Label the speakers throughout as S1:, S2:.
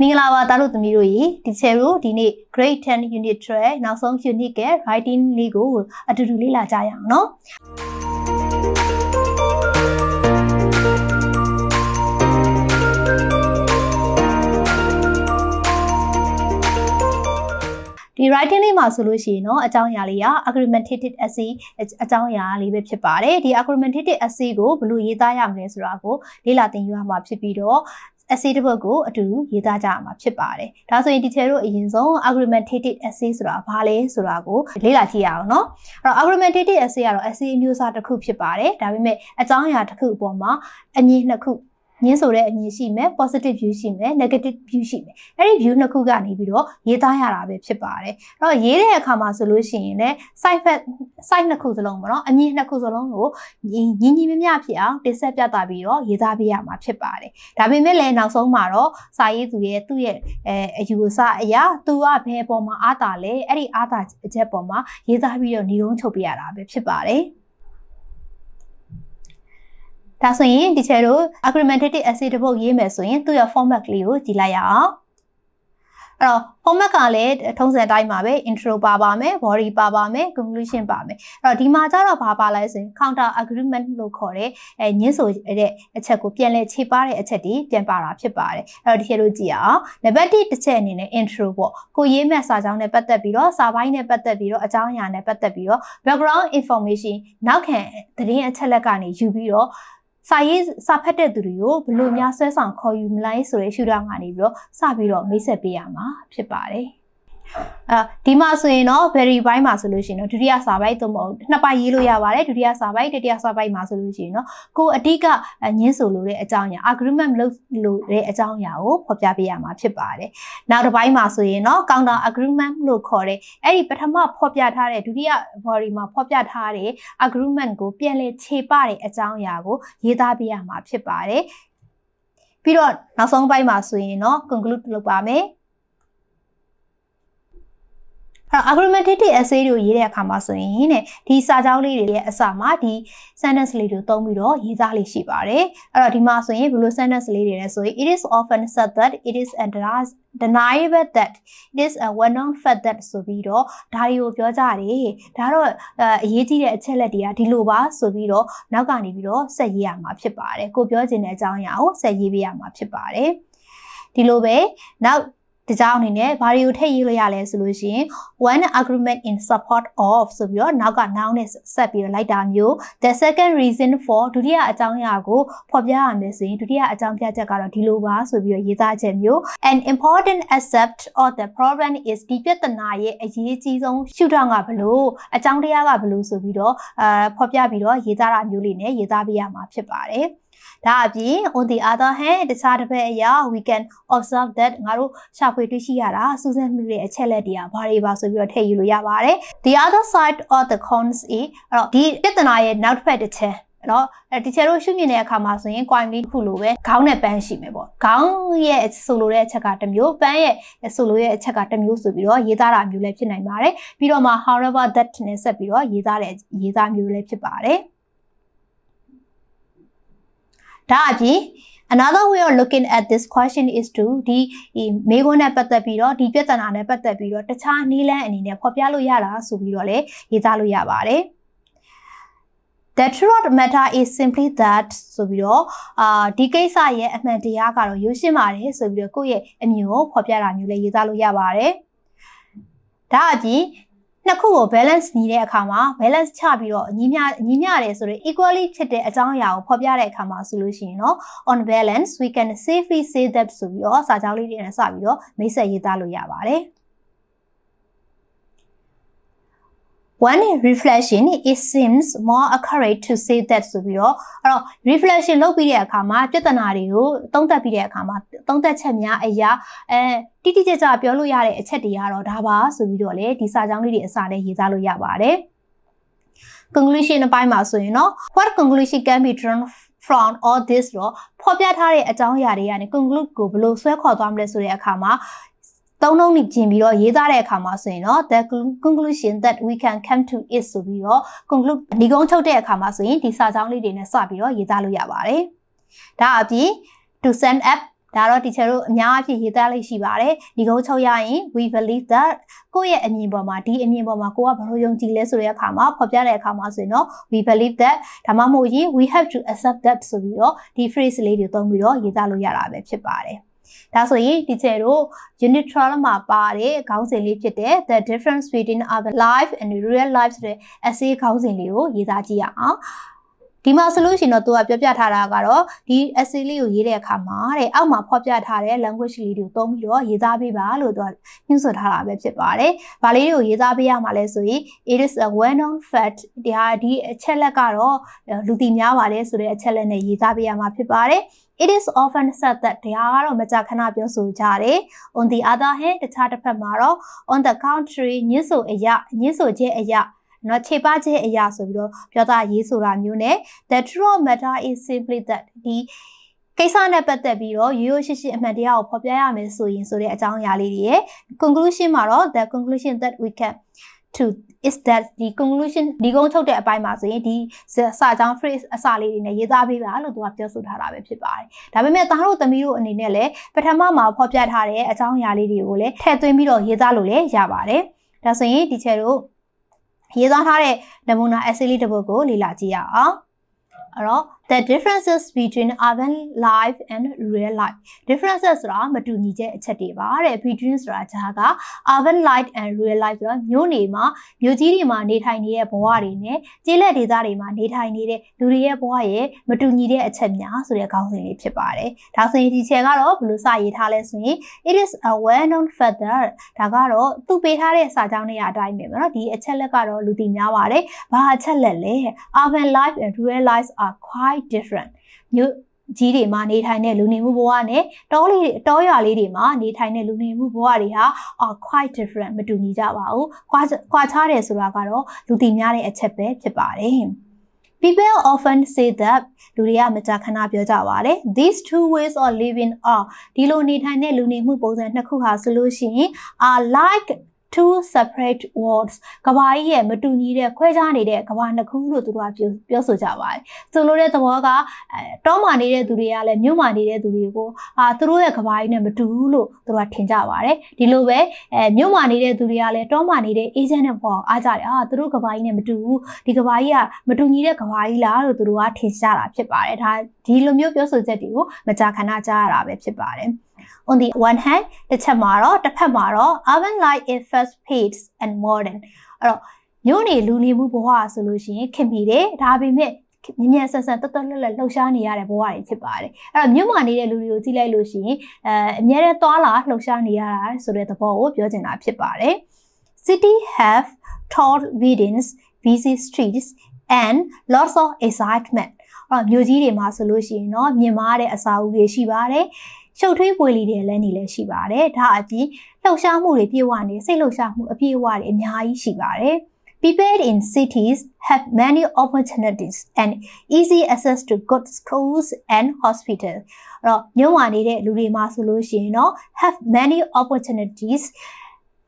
S1: မင်္ဂလာပါတားတို့သမီးတို့ရေဒီချယ်တို့ဒီနေ့ grade 10 unit 12နောက်ဆုံး unit က writing လေးကိုအတူတူလေ့လာကြရအောင်နော်ဒီ writing လေးမှာဆိုလို့ရှိရင်เนาะအကြောင်းအရာလေးက argumentative essay အကြောင်းအရာလေးပဲဖြစ်ပါတယ်ဒီ argumentative essay ကိုဘယ်လိုရေးသားရမလဲဆိုတာကိုလေ့လာသင်ယူရမှာဖြစ်ပြီးတော့ essay တစ်ပုဒ်ကိုအတူတူရေးသားကြရမှာဖြစ်ပါတယ်။ဒါဆိုရင် teacher တို့အရင်ဆုံး argumentative essay ဆိုတာဘာလဲဆိုတာကိုလေ့လာကြည့်ရအောင်နော်။အဲ့တော့ argumentative essay ကတော့ essay အမျိုးအစားတစ်ခုဖြစ်ပါတယ်။ဒါပေမဲ့အကြောင်းအရာတစ်ခုအပေါ်မှာအငြင်းနှစ်ခု ညင်းဆိုတဲ့အမြင်ရှိမယ် positive view ရှိမယ် negative view ရှိမယ်အဲ့ဒီ view နှစ်ခုကနေပြီးတော့ရေးသားရတာပဲဖြစ်ပါတယ်အဲ့တော့ရေးတဲ့အခါမှာဆိုလို့ရှိရင်လည်း side fact side နှစ်ခုစလုံးပေါ့နော်အမြင်နှစ်ခုစလုံးကိုညီညီမျှမျှဖြစ်အောင်တင်ဆက်ပြသပြီးတော့ရေးသားပေးရမှာဖြစ်ပါတယ်ဒါပေမဲ့လည်းနောက်ဆုံးမှာတော့စာရေးသူရဲ့သူ့ရဲ့အဲအယူအဆအရာသူကဘယ်ပေါ်မှာအားတာလဲအဲ့ဒီအားတာအချက်ပေါ်မှာရေးသားပြီးတော့ညီကုန်းချုပ်ပြရတာပဲဖြစ်ပါတယ် ဒါဆိုရင်ဒီချေတို့ argumentative essay တစ်ပုဒ်ရေးမယ်ဆိုရင်သူ့ရဲ့ format ကလေးကိုကြည့်လိုက်ရအောင်အဲ့တော့ format ကလည်းထုံးစံတိုင်းပါပဲ intro ပါပါမယ် body ပါပါမယ် conclusion ပါမယ်အဲ့တော့ဒီမှာကျတော့ဘာပါလဲဆိုရင် counter agreement လို့ခေါ်တဲ့အဲညှင်းဆိုတဲ့အချက်ကိုပြန်လဲခြေပါတဲ့အချက်တွေပြန်ပါတာဖြစ်ပါတယ်အဲ့တော့ဒီချေတို့ကြည့်အောင်နံပါတ်1တစ်ချက်အနေနဲ့ intro ပေါ့ကိုရေးမဲ့စာကြောင်းနဲ့ပတ်သက်ပြီးတော့စာပိုင်းနဲ့ပတ်သက်ပြီးတော့အကြောင်းအရာနဲ့ပတ်သက်ပြီးတော့ background information နောက်ခံသတင်းအချက်လက်ကနေယူပြီးတော့ စာရေးစာဖတ်တဲ့သူတွေကိုဘလို့များဆွဲဆောင်ခေါ်ယူမလဲဆိုတဲ့ရှုထောင့်ကနေပြီးတော့စပြီးတော့မိတ်ဆက်ပေးရမှာဖြစ်ပါတယ် အဲဒီမှာဆိုရင်တော့ very ဘိုင်းမှာဆိုလို့ရှိရင်တော့ဒုတိယစာပိုက်သို့မဟုတ်နှစ်ပိုက်ရေးလို့ရပါတယ်ဒုတိယစာပိုက်တတိယစာပိုက်မှာဆိုလို့ရှိရင်တော့ကိုအဓိကညင်းဆိုလို့တဲ့အကြောင်းအရာ agreement လုပ်လို့တဲ့အကြောင်းအရာကိုဖော်ပြပေးရမှာဖြစ်ပါတယ်နောက်တစ်ပိုင်းမှာဆိုရင်တော့ counter agreement လို့ခေါ်တဲ့အဲ့ဒီပထမဖော်ပြထားတဲ့ဒုတိယ body မှာဖော်ပြထားတဲ့ agreement ကိုပြန်လည်ခြေပတဲ့အကြောင်းအရာကိုရေးသားပေးရမှာဖြစ်ပါတယ်ပြီးတော့နောက်ဆုံးပိုင်းမှာဆိုရင်တော့ conclude လုပ်ပါမယ် အဲ့တော့ argumentative essay တို့ရေးတဲ့အခါမှာဆိုရင်တဲ့ဒီစာကြောင်းလေးတွေရဲ့အစမှာဒီ sentence လေးတွေသုံးပြီးတော့ရေးသားလေးရှိပါတယ်အဲ့တော့ဒီမှာဆိုရင်ဘယ်လို sentence လေးတွေလဲဆိုရင် it is often said that it is deniable that it is a well known fact that ဆိုပြီးတော့ဒါတွေကိုပြောကြတယ်ဒါတော့အရေးကြီးတဲ့အချက်လက်တွေကဒီလိုပါဆိုပြီးတော့နောက်ကနေပြီးတော့ဆက်ရေးရမှာဖြစ်ပါတယ်ကိုပြောချင်တဲ့အကြောင်းအရာကိုဆက်ရေးပေးရမှာဖြစ်ပါတယ်ဒီလိုပဲနောက် ဒီကြောင့်အနေနဲ့ဘာတွေကိုထည့်ရေးလို့ရလဲဆိုလို့ရှိရင် one agreement in support of ဆိုပြီးတော့နောက်က noun နဲ့ဆက်ပြီးတော့လိုက်တာမျိုး the second reason for ဒုတိယအကြောင်းအရာကိုဖော်ပြရမယ်ဆိုရင်ဒုတိယအကြောင်းပြချက်ကတော့ဒီလိုပါဆိုပြီးတော့ရေးသားချက်မျိုး an important aspect of the problem is ဒီပြဿနာရဲ့အရေးကြီးဆုံးရှုထောင့်ကဘလို့အကြောင်းတရားကဘလို့ဆိုပြီးတော့အာဖော်ပြပြီးတော့ရေးသားတာမျိုးလေးနဲ့ရေးသားပေးရမှာဖြစ်ပါတယ် ဒါအပြင် on the other hand တခြားတစ်ဖက်အရာ we can observe that ငါတို့ရှာဖွေတွေ့ရှိရတာစူးစမ်းမှုရဲ့အချက်လက်တွေကဘာတွေပါဆိုပြီးတော့ထည့်ယူလို့ရပါတယ် the other side of the cons is အဲ့တော့ဒီပြဿနာရဲ့နောက်တစ်ဖက်တစ်ချက်အဲ့တော့ဒီချေတို့ရှုမြင်တဲ့အခါမှာဆိုရင် quality တစ်ခုလိုပဲခေါင်းနဲ့ပန်းရှိမယ်ပေါ့ခေါင်းရဲ့ဆိုလိုတဲ့အချက်ကတစ်မျိုးပန်းရဲ့ဆိုလိုတဲ့အချက်ကတစ်မျိုးဆိုပြီးတော့ရေးသားတာမျိုးလည်းဖြစ်နိုင်ပါတယ်ပြီးတော့မှ however that နဲ့ဆက်ပြီးတော့ရေးသားတဲ့ရေးသားမျိုးလည်းဖြစ်ပါတယ် ဒါအပြင် another way of looking at this question is to ဒီမေးခွန်းနဲ့ပတ်သက်ပြီးတော့ဒီပြဿနာနဲ့ပတ်သက်ပြီးတော့တခြားနည်းလမ်းအနေနဲ့ဖော်ပြလို့ရတာဆိုပြီးတော့လည်းရေးသားလို့ရပါတယ် The truth matter is simply that ဆိုပြီးတော့အာဒီကိစ္စရဲ့အမှန်တရားကတော့ရိုးရှင်းပါတယ်ဆိုပြီးတော့ကိုယ့်ရဲ့အမြင်ကိုဖော်ပြတာမျိုးလည်းရေးသားလို့ရပါတယ်။ဒါအပြင် နှစ်ခုကို balance ညီတဲ့အခါမှာ balance ချပြီးတော့ညီမျှညီမျှတယ်ဆိုရင် equally ဖြစ်တဲ့အကြောင်းအရာကိုဖော်ပြတဲ့အခါမှာဆိုလို့ရှိရင်တော့ on balance we can safely say that ဆိုပြီးတော့စာကြောင်းလေးတွေနဲ့စပြီးတော့မိတ်ဆက်ရေးသားလို့ရပါတယ်။ one reflection it seems more accurate to say that ဆိုပြီးတော့အဲ့တော့ reflection လုပ်ပြီးတဲ့အခါမှာပြဿနာတွေကိုသုံးသပ်ပြီးတဲ့အခါမှာသုံးသပ်ချက်များအရာအဲတိတိကျကျပြောလို့ရတဲ့အချက်တွေကတော့ဒါပါဆိုပြီးတော့လေဒီစာကြောင်းလေးတွေအစာနဲ့ရေးသားလို့ရပါတယ် conclusion အပိုင်းမှာဆိုရင်တော့ what conclusion can be drawn from all this တော့ဖော်ပြထားတဲ့အကြောင်းအရာတွေကနေ conclude ကိုဘယ်လိုဆွဲခေါ်သွားမလဲဆိုတဲ့အခါမှာ သုံးလုံးနေကျင်ပြီးတော့ရေးသားတဲ့အခါမှာဆိုရင်တော့ the conclusion that we can come to is ဆိုပြီးတော့ conclude ဒီကုန်းချုပ်တဲ့အခါမှာဆိုရင်ဒီစာကြောင်းလေးတွေနဲ့စပြီးတော့ရေးသားလို့ရပါတယ်။ဒါအပြင် to send up ဒါတော့ teacher တို့အများအပြားရေးသားလေးရှိပါတယ်ဒီကုန်းချုပ်ရရင် we believe that ကိုယ့်ရဲ့အမြင်ပေါ်မှာဒီအမြင်ပေါ်မှာကိုကဘာလို့ယုံကြည်လဲဆိုတဲ့အခါမှာဖော်ပြတဲ့အခါမှာဆိုရင်တော့ we believe that ဒါမှမဟုတ်ရင် we have to accept that ဆိုပြီးတော့ဒီ phrase လေးတွေသုံးပြီးတော့ရေးသားလို့ရတာပဲဖြစ်ပါတယ် ဒါဆိုရင် teacher တို့ unit 12မှာပါတဲ့ခေါင်းစဉ်လေးဖြစ်တဲ့ the difference between urban life and rural life ဆိုတဲ့ essay ခေါင်းစဉ်လေးကိုရေးသားကြည့်ရအောင်ဒီမှာဆိုလို့ရှိရင်တော့သူကပြောပြထားတာကတော့ဒီ essay လေးကိုရေးတဲ့အခါမှာတဲ့အောက်မှာဖော်ပြထားတဲ့ language လေးတွေကိုသုံးပြီးတော့ရေးသားပေးပါလို့သူကညွှန်ဆိုထားတာပဲဖြစ်ပါတယ်။ဘာလေးတွေကိုရေးသားပေးရမှာလဲဆိုရင် it is a well known fact ဒီဟာဒီအချက်လက်ကတော့လူသိများပါတယ်ဆိုတဲ့အချက်လက်နဲ့ရေးသားပေးရမှာဖြစ်ပါတယ်။ It is often said that တရားကတော့မကြာခဏပြောဆိုကြတယ်။ On the other hand တခြားတစ်ဖက်မှာတော့ on the contrary ညစ်ဆိုအရာညစ်ဆိုခြင်းအရာနော်ခြေပခြင်းအရာဆိုပြီးတော့ပြောတာရေးဆိုတာမျိုးနဲ့ the true matter is simply that ဒီကိစ္စနဲ့ပတ်သက်ပြီးတော့ရိုးရိုးရှင်းရှင်းအမှန်တရားကိုဖော်ပြရမယ်ဆိုရင်ဆိုတဲ့အကြောင်းအရာလေးတွေရဲ့ conclusion မှာတော့ the conclusion that we can to is that ဒီ conclusion ဒီကုန်းချုပ်တဲ့အပိုင်းမှာဆိုရင်ဒီစာကြောင်း phrase အစာလေးတွေနဲ့ရေးသားပေးပါလို့သူကပြောဆိုထားတာပဲဖြစ်ပါတယ်။ဒါပေမဲ့သားတို့သမီးတို့အနေနဲ့လည်းပထမမှာဖော်ပြထားတဲ့အကြောင်းအရာလေးတွေကိုလည်းထည့်သွင်းပြီးတော့ရေးသားလို့လည်းရပါတယ်။ဒါဆိုရင်ဒီချက်တို့ရေးသားထားတဲ့နမူနာ essay လေးတစ်ပုဒ်ကိုလေ့လာကြည့်ရအောင်အဲ့တော့ the differences between urban life and rural life differences ဆိုတာမတူညီတဲ့အချက်တွေပါတဲ့ between ဆိုတာဂျာက urban life and rural life ဆိုတာမြို့နေမှာမြို့ကြီးတွေမှာနေထိုင်နေတဲ့ဘဝတွေနဲ့ကျေးလက်ဒေသတွေမှာနေထိုင်နေတဲ့လူတွေရဲ့ဘဝရဲ့မတူညီတဲ့အချက်များဆိုတဲ့ခေါင်းစဉ်လေးဖြစ်ပါတယ်ဒါဆိုရင်ဒီ chair ကတော့ဘယ်လိုစရေးထားလဲဆိုရင် it is a well known fact that ဒါကတော့သူပေးထားတဲ့စာကြောင်းတွေအတိုင်းပဲနော်ဒီအချက်လက်ကတော့လူသိများပါတယ်ဘာအချက်လက်လဲ urban life and rural life are quite quite different မြို့ကြီးတွေမှာနေထိုင်တဲ့လူနေမှုဘဝနဲ့တောလေးတွေတောရွာလေးတွေမှာနေထိုင်တဲ့လူနေမှုဘဝတွေဟာ are quite different မတူညီကြပါဘူး။ခွာခွာခြားတယ်ဆိုတာကတော့လူသိများတဲ့အချက်ပဲဖြစ်ပါတယ်။ People often say that လူတွေကမကြာခဏပြောကြပါတယ် these two ways of living are ဒီလိုနေထိုင်တဲ့လူနေမှုပုံစံနှစ်ခုဟာဆိုလို့ရှိရင် are like two separate worlds ကဘာကြီးရဲ့မတူညီတဲ့ခွဲခြားနေတဲ့ကဘာနှစ်ခုလို့သူတို့ကပြောပြောဆိုကြပါတယ်ဆိုလိုတဲ့သဘောကတောမှာနေတဲ့သူတွေကလည်းမြို့မှာနေတဲ့သူတွေကိုအာသူတို့ရဲ့ကဘာကြီးနဲ့မတူဘူးလို့သူတို့ကထင်ကြပါတယ်ဒီလိုပဲအဲမြို့မှာနေတဲ့သူတွေကလည်းတောမှာနေတဲ့ agent နဲ့ပေါ့အားကြတယ်အာသူတို့ကဘာကြီးနဲ့မတူဘူးဒီကဘာကြီးကမတူညီတဲ့ကဘာကြီးလားလို့သူတို့ကထင်ကြတာဖြစ်ပါတယ်ဒါဒီလိုမျိုးပြောဆိုချက်တွေကိုမကြာခဏကြားရတာပဲဖြစ်ပါတယ် on the one hand တစ်ချက်မှာတော့တစ်ဖက်မှာတော့ urban life is fast paced and modern အဲ့တော့မြို့နေလူနေမှုဘဝဆိုလို့ရှိရင်ခင်မိတယ်ဒါပေမဲ့မြင်မြန်ဆန်ဆန်တက်တက်လက်လက်လှုပ်ရှားနေရတဲ့ဘဝတွေဖြစ်ပါတယ်အဲ့တော့မြို့မှာနေတဲ့လူတွေကိုကြည့်လိုက်လို့ရှိရင်အဲအများနဲ့သွားလာလှုပ်ရှားနေရတာဆိုတဲ့သဘောကိုပြောချင်တာဖြစ်ပါတယ် city have tall buildings busy streets and lots of excitement အဲ့တော့မြို့ကြီးတွေမှာဆိုလို့ရှိရင်တော့မြင်မာတဲ့အစာအုပ်တွေရှိပါတယ် ရှုပ်ထွေးပွေလီတွေလည်းနေလည်းရှိပါတယ်ဒါအပြင်လှုပ်ရှားမှုတွေပြေဝနေစိတ်လှုပ်ရှားမှုအပြည့်အဝတွေအများကြီးရှိပါတယ် People in cities have many opportunities and easy access to good schools and hospitals အဲ့တော့မြို့မှာနေတဲ့လူတွေမှာဆိုလို့ရှိရင်တော့ have many opportunities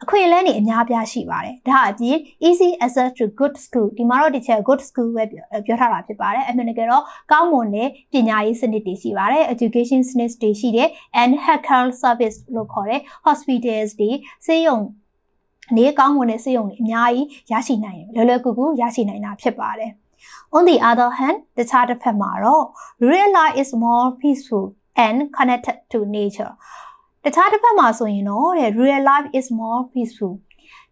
S1: အခွင့်အလမ်းတွေအများပြားရှိပါတယ်။ဒါအပြင် easy access to good school ဒီမှာတော့ဒီချက် good school ပဲပြောထားတာဖြစ်ပါတယ်။အမှန်တကယ်တော့ကောင်းမွန်တဲ့ပညာရေးစနစ်တွေရှိပါတယ်။ education စနစ်တွေရှိတယ် and health service လို့ခေါ်တဲ့ hospitals တွေဆေးရုံနေကောင်းမွန်တဲ့ဆေးရုံတွေအများကြီးရရှိနိုင်တယ်လွယ်လွယ်ကူကူရရှိနိုင်တာဖြစ်ပါတယ်။ On the other hand တခြားတစ်ဖက်မှာတော့ real life is more peaceful and connected to nature တခြားတစ်ဖက်မှာဆိုရင်တော့တဲ့ real life is more peaceful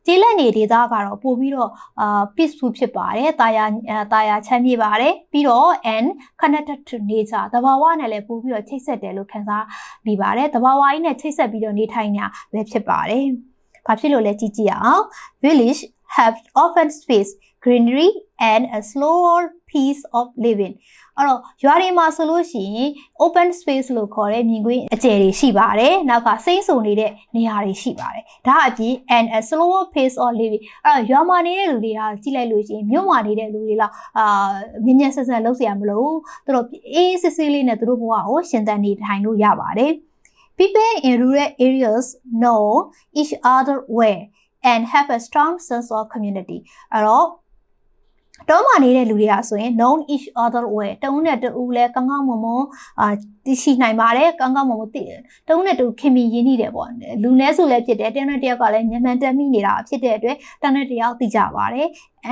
S1: ကျေးလက်နေဒေသကတော့ပို့ပြီးတော့အာ peaceful ဖြစ်ပါတယ်တာယာတာယာချမ်းမြေပါတယ်ပြီးတော့ and connected to nature တဘာဝနဲ့လည်းပို့ပြီးတော့ချိတ်ဆက်တယ်လို့ခံစားမိပါတယ်တဘာဝကြီးနဲ့ချိတ်ဆက်ပြီးတော့နေထိုင်နေတာပဲဖြစ်ပါတယ်ဘာဖြစ်လို့လဲကြည့်ကြည့်အောင် village have often space greenery and a slower piece of living အဲ့တော့ရွာတွေမှာဆိုလို့ရှိရင် open space လို့ခေါ်တဲ့မြင်ကွင်းအကျယ်တွေရှိပါတယ်နောက်ကစိမ့်ဆုံနေတဲ့နေရာတွေရှိပါတယ်ဒါအပြင် and a slower pace of living အဲ့တော့ရွာမှာနေတဲ့လူတွေကကြည့်လိုက်လို့ရှိရင်မြို့မှာနေတဲ့လူတွေလောက်အာမြင်မြင်ဆက်ဆက်လုပ်เสียမလို့သူတို့အေးစစ်စစ်လေးနဲ့သူတို့ဘဝကိုရှင်သန်နေထိုင်လို့ရပါတယ် People in rural areas know each other well and have a strong sense of community အဲ့တော့ တော့မှနေတဲ့လူတွေကဆိုရင် known each other well တဦးနဲ့တဦးလဲကောင်းကောင်းမွန်မွန်အာသိရှိနိုင်ပါတယ်ကောင်းကောင်းမွန်မွန်သိတဦးနဲ့တဦးခင်မင်ရင်းနှီးတယ်ပေါ့လူနည်းစုလည်းဖြစ်တယ်တယောက်နဲ့တယောက်ကလည်းညံမှန်တက်မိနေတာဖြစ်တဲ့အတွက်တန်းနဲ့တယောက်သိကြပါတယ်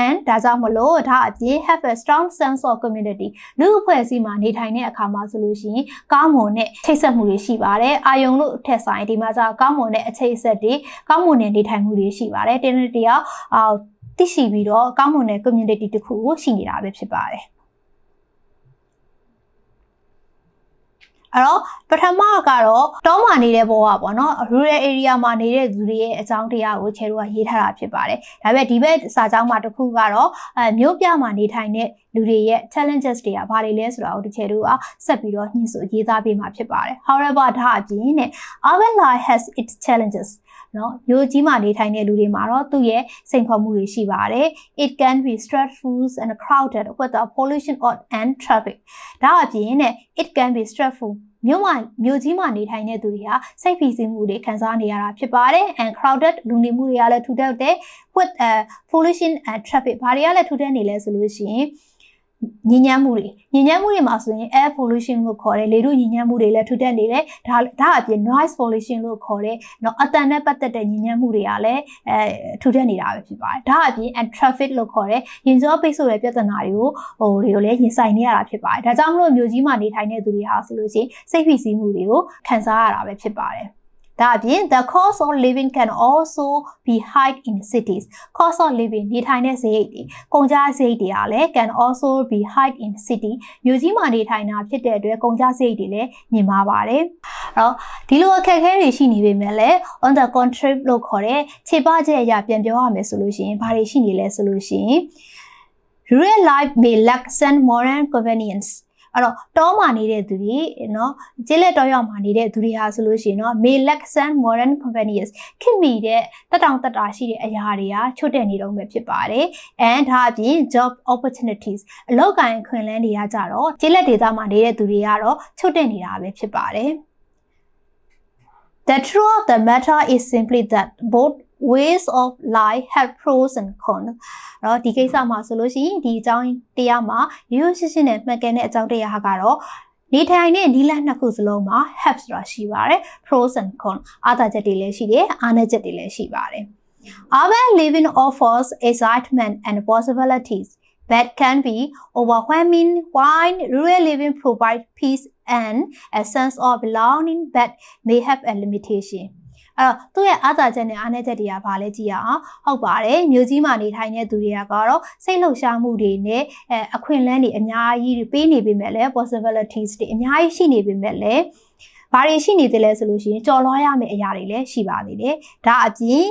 S1: and ဒါကြောင့်မလို့ဒါအပြင် have a strong sense of community လူအဖွဲ့အစည်းမှာနေထိုင်တဲ့အခါမှာဆိုလို့ရှိရင်ကောင်းမွန်တဲ့ချိတ်ဆက်မှုတွေရှိပါတယ်အာယုံလို့ထက်ဆိုင်ဒီမှာကျကောင်းမွန်တဲ့အချိတ်ဆက်တွေကောင်းမွန်တဲ့နေထိုင်မှုတွေရှိပါတယ်တင်းတယောက်အာ သိရှိပြီးတော့ကောင်းမွန်တဲ့ community တစ်ခုကိုရှိနေတာပဲဖြစ်ပါတယ်အဲ့တော့ပထမကတော့တောမှာနေတဲ့ဘဝပေါ့နော် rural area မှာနေတဲ့သူတွေရဲ့အကြောင်းတရားကိုချဲတို့ကရေးထားတာဖြစ်ပါတယ်ဒါပေမဲ့ဒီဘက်စာကြောင်းမှာတစ်ခုကတော့အဲမြို့ပြမှာနေထိုင်တဲ့ လူတွေရဲ့ challenges တွေကဘာတွေလဲဆိုတာကိုဒီချဲတို့ကဆက်ပြီးတော့ညှင်းဆိုရေးသားပေးမှာဖြစ်ပါတယ် however ဒါအပြင်နဲ့ urban life has its challenges နော်မြို့ကြီးမှာနေထိုင်တဲ့လူတွေမှာတော့သူ့ရဲ့စိန်ခေါ်မှုတွေရှိပါတယ် it can be stressful and crowded with the pollution and traffic ဒါအပြင်နဲ့ it can be stressful မြို့မှာမြို့ကြီးမှာနေထိုင်တဲ့သူတွေဟာစိတ်ဖိစီးမှုတွေခံစားနေရတာဖြစ်ပါတယ် and crowded လူနေမှုတွေကလည်းထူထပ်တဲ့ with uh, pollution and traffic ဘာတွေကလည်းထူထပ်နေလဲဆိုလို့ရှိရင် ညဉ့်ညမ်းမှုတွေညဉ့်ညမ်းမှုတွေမှာဆိုရင် air pollution လို့ခေါ်တယ်လေထုညဉ့်ညမ်းမှုတွေလည်းထူထပ်နေတယ်ဒါဒါအပြင် noise pollution လို့ခေါ်တယ်เนาะအတန်နဲ့ပတ်သက်တဲ့ညဉ့်ညမ်းမှုတွေကလည်းအဲထူထပ်နေတာပဲဖြစ်ပါတယ်ဒါအပြင် and traffic လို့ခေါ်တယ်ရင်ကြောပိတ်ဆို့တဲ့ပြဿနာတွေကိုဟိုတွေကိုလည်းရင်ဆိုင်နေရတာဖြစ်ပါတယ်ဒါကြောင့်မလို့မြို့ကြီးမှာနေထိုင်တဲ့သူတွေဟာဆိုလို့ရှိရင်စိတ်ဖိစီးမှုတွေကိုခံစားရတာပဲဖြစ်ပါတယ် ဒါအပြင် the cost of living can also be high in cities cost of living နေထိုင်တဲ့စရိတ်တွေကုန်ကျစရိတ်တွေကလည်း can also be high in city မြို့ကြီးမှာနေထိုင်တာဖြစ်တဲ့အတွက်ကုန်ကျစရိတ်တွေလည်းမြင့်မားပါတယ်အဲ့တော့ဒီလိုအခက်အခဲတွေရှိနေပေမဲ့လည်း on the contrary လို့ခေါ်တဲ့ခြေပချက်အရာပြန်ပြောရမယ်ဆိုလို့ရှိရင်ဘာတွေရှိနေလဲဆိုလို့ရှိရင် rural life may lack some modern convenience အဲ့တော့တောမှာနေတဲ့သူတွေနော်ဂျေလက်တောရောက်မှာနေတဲ့သူတွေဟာဆိုလို့ရှိရင်နော် Melaxan Modern Companies ခင်မီတဲ့တက်တောင်တက်တာရှိတဲ့အရာတွေကချွတ်တဲ့နေတော့ပဲဖြစ်ပါတယ် and ဒါအပြင် job opportunities အလုပ်ကိုင်ခွင့်လန်းတွေကကြတော့ဂျေလက်ဒေသမှာနေတဲ့သူတွေကတော့ချွတ်တဲ့နေတာပဲဖြစ်ပါတယ် The truth of the matter is simply that both ways of life have pros and cons တော့ဒီကိစ္စမှာဆိုလို့ရှိရင်ဒီအကြောင်းတရားမှာရိုးရိုးရှင်းရှင်းနဲ့မှတ်ကန်တဲ့အကြောင်းတရားကတော့နေထိုင်တဲ့နီးလနှစ်ခုစလုံးမှာ have ဆိုတာရှိပါတယ် pros and cons အားသာချက်တွေလည်းရှိတယ်အားနည်းချက်တွေလည်းရှိပါတယ် Urban living offers excitement and possibilities that can be overwhelming while rural living provides peace and a sense of belonging that may have a limitation. အဲ့တော့သူ့ရဲ့အားသာချက်နဲ့အားနည်းချက်တွေကဘာလဲကြည့်ရအောင်ဟုတ်ပါတယ်မြို့ကြီးမှာနေထိုင်တဲ့သူတွေကကတော့စိတ်လှုပ်ရှားမှုတွေနဲ့အဲအခွင့်အလမ်းတွေအများကြီးပေးနေပေမဲ့လည်း possibilities တွေအများကြီးရှိနေပေမဲ့လည်းဘာတွေရှိနေသေးလဲဆိုလို့ရှိရင်ကြော်လွှားရမယ့်အရာတွေလည်းရှိပါသေးတယ်ဒါအပြင်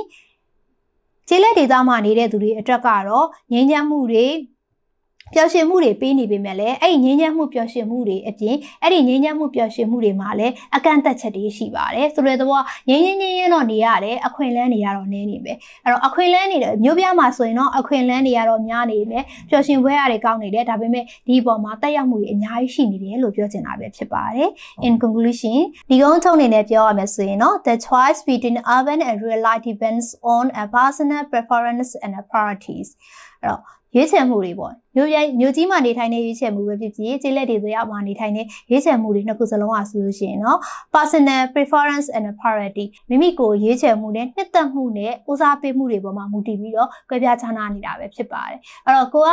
S1: ခြေလက်ဒေသမှာနေတဲ့သူတွေအတွက်ကတော့ငြိမ်းချမ်းမှုတွေ ပျော်ရွှင်မှုတွေပေးနေပေမဲ့လည်းအဲ့ဒီငြိမ်းချမ်းမှုပျော်ရွှင်မှုတွေအပြင်အဲ့ဒီငြိမ်းချမ်းမှုပျော်ရွှင်မှုတွေမှာလည်းအကန့်အသတ်ချက်တွေရှိပါတယ်ဆိုတဲ့တော့ငြိမ်းငြိမ်းငြိမ်းရတော့နေရတယ်အခွင့်အလန်းတွေကတော့နည်းနေပဲအဲ့တော့အခွင့်အလန်းတွေမျိုးပြမှာဆိုရင်တော့အခွင့်အလန်းတွေကတော့များနေပဲပျော်ရွှင်ပွဲရတွေကောင်းနေတယ်ဒါပေမဲ့ဒီပေါ်မှာတက်ရောက်မှုတွေအများကြီးရှိနေတယ်လို့ပြောချင်တာပဲဖြစ်ပါတယ် in conclusion ဒီကုန်းချုပ်အနေနဲ့ပြောရမယ်ဆိုရင်တော့ the choice between urban and rural life depends on a personal preference and priorities အဲ့တော့ရွေးချယ်မှုတွေပေါ့ မြို့ပြမြို့ကြီးမှာနေထိုင်တဲ့ရွေးချယ်မှုပဲဖြစ်ဖြစ်ကျေးလက်တွေတရားမှာနေထိုင်တဲ့ရွေးချယ်မှုတွေနှစ်ခုစလုံးဟာဆိုလို့ရှိရင်เนาะ personal preference and priority မိမိကိုရွေးချယ်မှုနဲ့နှစ်သက်မှုနဲ့ဦးစားပေးမှုတွေပေါ်မှာမူတည်ပြီးတော့ကြွယ်ပြားခြားနားနေတာပဲဖြစ်ပါတယ်အဲ့တော့ကိုက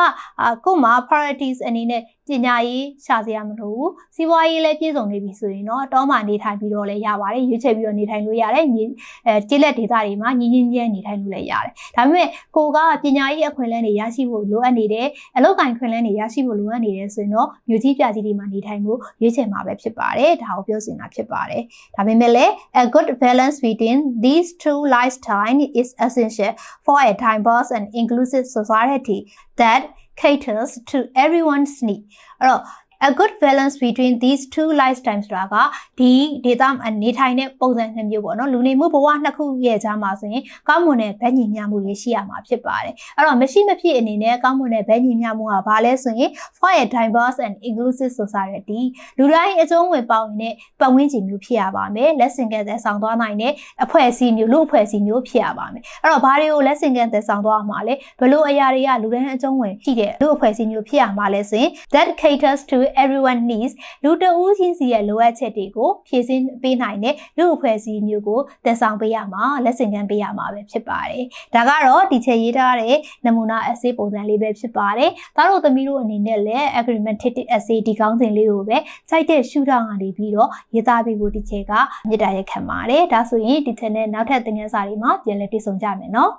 S1: ကို့မှာ priorities အနေနဲ့ပညာရေးရှာစရာမလိုဘူးစီးပွားရေးလည်းပြည့်စုံနေပြီဆိုရင်တော့တောမှာနေထိုင်ပြီးတော့လည်းရပါတယ်ရွေးချယ်ပြီးတော့နေထိုင်လို့ရတယ်ညီအဲကျေးလက်ဒေသတွေမှာညီညီညံ့နေထိုင်လို့လည်းရတယ်ဒါပေမဲ့ကိုကပညာရေးအခွင့်အလမ်းတွေရရှိဖို့လိုအပ်နေတယ်အလုပ် ကိုင်ခွင့်လန်းတွေရရှိဖို့လိုအပ်နေတယ်ဆိုရင်တော့မြို့ကြီးပြကြီးတွေမှာနေထိုင်ဖို့ရွေးချယ်မှာပဲဖြစ်ပါတယ်ဒါကိုပြောစင်တာဖြစ်ပါတယ်ဒါပေမဲ့လည်း a good balance between these two lifestyle is essential for a diverse and inclusive society that caters to everyone's need အဲ့တော့ a good balance between these two lifetimes ဆိုတာကဒီဒေတာနေထိုင်တဲ့ပုံစံနှစ်မျိုးပေါ့နော်လူနေမှုဘဝနှစ်ခုရဲ့ကြားမှာဆိုရင်ကောင်းမွန်တဲ့ဗက်ညီမျှမှုတွေရှိရမှာဖြစ်ပါတယ်အဲ့တော့မရှိမဖြစ်အနေနဲ့ကောင်းမွန်တဲ့ဗက်ညီမျှမှုကဘာလဲဆိုရင် for a diverse and inclusive society လူတိုင်းအကျုံးဝင်ပါဝင်တဲ့ပတ်ဝန်းကျင်မျိုးဖြစ်ရပါမယ်လက်ဆင့်ကဲတဲ့ဆောင်သွားနိုင်တဲ့အဖွဲ့အစည်းမျိုးလူအဖွဲ့အစည်းမျိုးဖြစ်ရပါမယ်အဲ့တော့ဘာတွေကိုလက်ဆင့်ကဲတဲ့ဆောင်သွားမှာလဲဘလို့အရာတွေကလူတိုင်းအကျုံးဝင်ရှိတဲ့လူအဖွဲ့အစည်းမျိုးဖြစ်ရမှာလဲဆိုရင် that caters to everyone needs လူတဦးချင်းစီရဲ့လိုအပ်ချက်တွေကိုဖြည့်ဆည်းပေးနိုင်တဲ့လူအဖွဲ့အစည်းမျိုးကိုတက်ဆောင်ပေးရမှာလက်ဆင့်ကမ်းပေးရမှာပဲဖြစ်ပါတယ်ဒါကတော့ဒီချက်ရေးထားတဲ့နမူနာ essay ပုံစံလေးပဲဖြစ်ပါတယ်ဒါတို့သမီးတို့အနေနဲ့လည်း agreementative essay ဒီကောင်းစဉ်လေးကိုပဲစိုက်တဲ့ရှုထောင့်ကနေပြီးတော့ရေးသားပေးဖို့ဒီချက်ကမြေတားရက်ခံပါတယ်ဒါဆိုရင်ဒီချက်နဲ့နောက်ထပ်သင်ခန်းစာတွေမှာပြန်လည်တွေ့ဆုံကြမယ်နော်